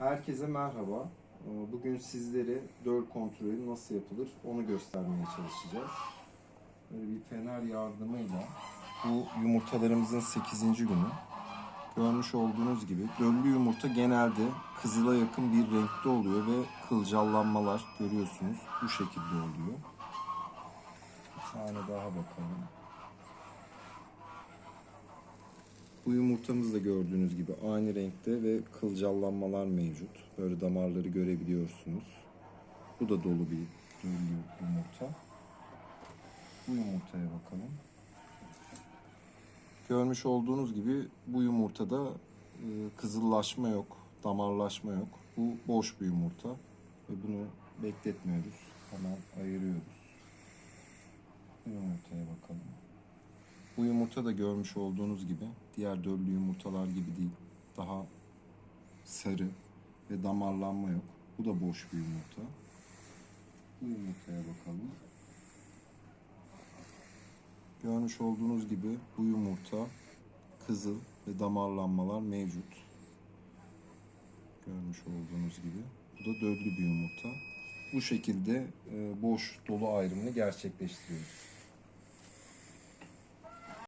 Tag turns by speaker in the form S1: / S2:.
S1: Herkese merhaba. Ee, Bugün sizlere döl kontrolü nasıl yapılır onu göstermeye çalışacağız. Böyle bir fener yardımıyla bu yumurtalarımızın 8. günü. Görmüş olduğunuz gibi döllü yumurta genelde kızıla yakın bir renkte oluyor ve kılcallanmalar görüyorsunuz. Bu şekilde oluyor. Bir tane daha bakalım. Bu yumurtamız da gördüğünüz gibi aynı renkte ve kılcallanmalar mevcut. Böyle damarları görebiliyorsunuz. Bu da dolu bir yumurta. Bu yumurtaya bakalım. Görmüş olduğunuz gibi bu yumurtada e, kızıllaşma yok, damarlaşma yok. Bu boş bir yumurta ve bunu bekletmiyoruz. Hemen ayırıyoruz. Bu yumurtaya bakalım. Bu yumurta da görmüş olduğunuz gibi diğer döllü yumurtalar gibi değil. Daha sarı ve damarlanma yok. Bu da boş bir yumurta. Bu yumurtaya bakalım. Görmüş olduğunuz gibi bu yumurta kızıl ve damarlanmalar mevcut. Görmüş olduğunuz gibi. Bu da döllü bir yumurta. Bu şekilde e, boş dolu ayrımını gerçekleştiriyoruz.